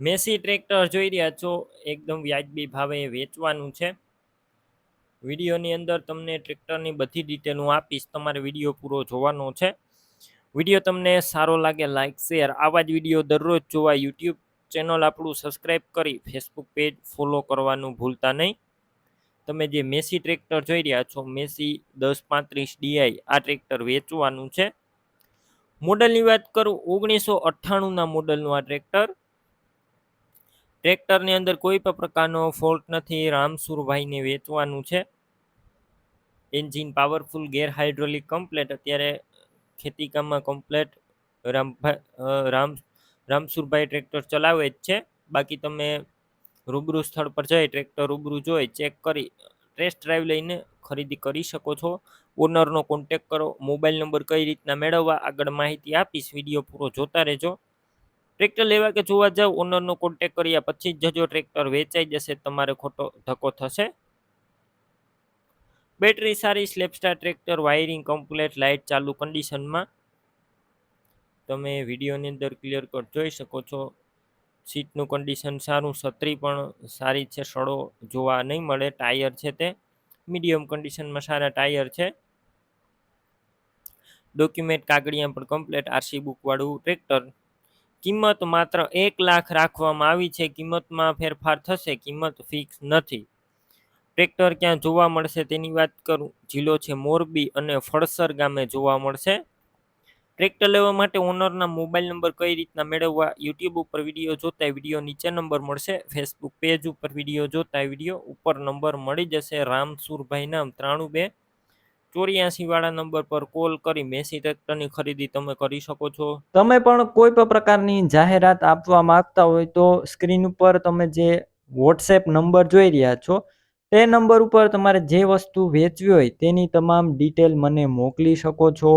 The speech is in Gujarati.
મેસી ટ્રેક્ટર જોઈ રહ્યા છો, એકદમ વ્યાજબી ભાવે વેચવાનું છે. વિડીયોની અંદર તમને ટ્રેક્ટરની બધી ડિટેલ હું આપીશ, તમારે વીડિયો પૂરો જોવાનો છે. વીડિયો તમને સારો લાગે લાઇક શેર આવા જ વીડિયો દરરોજ જોવા યુટ્યુબ ચેનલ આપણું સબસ્ક્રાઈબ કરી ફેસબુક પેજ ફોલો કરવાનું ભૂલતા નહીં. તમે જે મેસી ટ્રેક્ટર જોઈ રહ્યા છો, મેસી દસ પાંત્રીસ ડીઆઈ આ ટ્રેક્ટર વેચવાનું છે. મોડલની વાત કરું, ઓગણીસો અઠ્ઠાણુંના મોડલનું આ ટ્રેક્ટર. ટ્રેક્ટરની અંદર કોઈ પણ પ્રકારનો ફોલ્ટ નથી. રામસુરભાઈને વેચવાનું છે. Engine powerful gear hydraulic complete અત્યારે ખેતીકામમાં કમ્પ્લેટ રામભાઈ રામ રામસુરભાઈ ટ્રેક્ટર ચલાવે જ છે. બાકી તમે રૂબરૂ સ્થળ પર જઈ ટ્રેક્ટર રૂબરૂ જોઈ, ચેક કરી ટેસ્ટ ડ્રાઈવ લઈને ખરીદી કરી શકો છો. ઓનરનો કોન્ટેક કરો. મોબાઈલ નંબર કઈ રીતના મેળવવા, આગળ માહિતી આપીશ. વીડિયો પૂરો જોતા રહેજો. ટ્રેક્ટર લેવા કે જોવા જાવ ઓનરનો કોન્ટેક કર્યા પછી જજો ટ્રેક્ટર વેચાઈ જશે, તમારે ખોટો ધક્કો થશે. બેટરી સારી સ્લેપસ્ટાર ટ્રેક્ટર વાયરિંગ કમ્પ્લેટ લાઇટ ચાલુ કન્ડિશનમાં તમે વિડીયોની અંદર ક્લિયર કટ જોઈ શકો છો. સીટનું કન્ડિશન સારું, છત્રી પણ સારી છે, સડો જોવા નહીં મળે ટાયર છે તે. મીડિયમ કન્ડિશનમાં સારા ટાયર છે. ડોક્યુમેન્ટ કાગળિયા પણ કમ્પ્લેટ આરસી બુકવાળું ટ્રેક્ટર. કિંમત માત્ર એક લાખ રાખવામાં આવી છે. કિંમતમાં ફેરફાર થશે, કિંમત ફિક્સ નથી. ટ્રેક્ટર ક્યાં જોવા મળશે તેની વાત કરું. જિલ્લો છે મોરબી અને ફળસર ગામે જોવા મળશે. ટ્રેક્ટર લેવા માટે ઓનરના મોબાઈલ નંબર કઈ રીતના મેળવવા? યુટ્યુબ ઉપર વીડિયો જોતા વીડિયો નીચે નંબર મળશે. ફેસબુક પેજ ઉપર વીડિયો જોતા વીડિયો ઉપર નંબર મળી જશે. રામસુરભાઈ નામ ત્રાણું બે ચોર્યાસી વાળા નંબર પર કોલ કરી મેસી ટ્રેક્ટરની ખરીદી તમે કરી શકો છો. તમે પણ કોઈ પણ પ્રકારની જાહેરાત આપવા માંગતા હોય તો સ્ક્રીન ઉપર તમે જે વોટ્સએપ નંબર જોઈ રહ્યા છો, તે નંબર ઉપર તમારે જે વસ્તુ વેચવી હોય તેની તમામ ડિટેલ મને મોકલી શકો છો.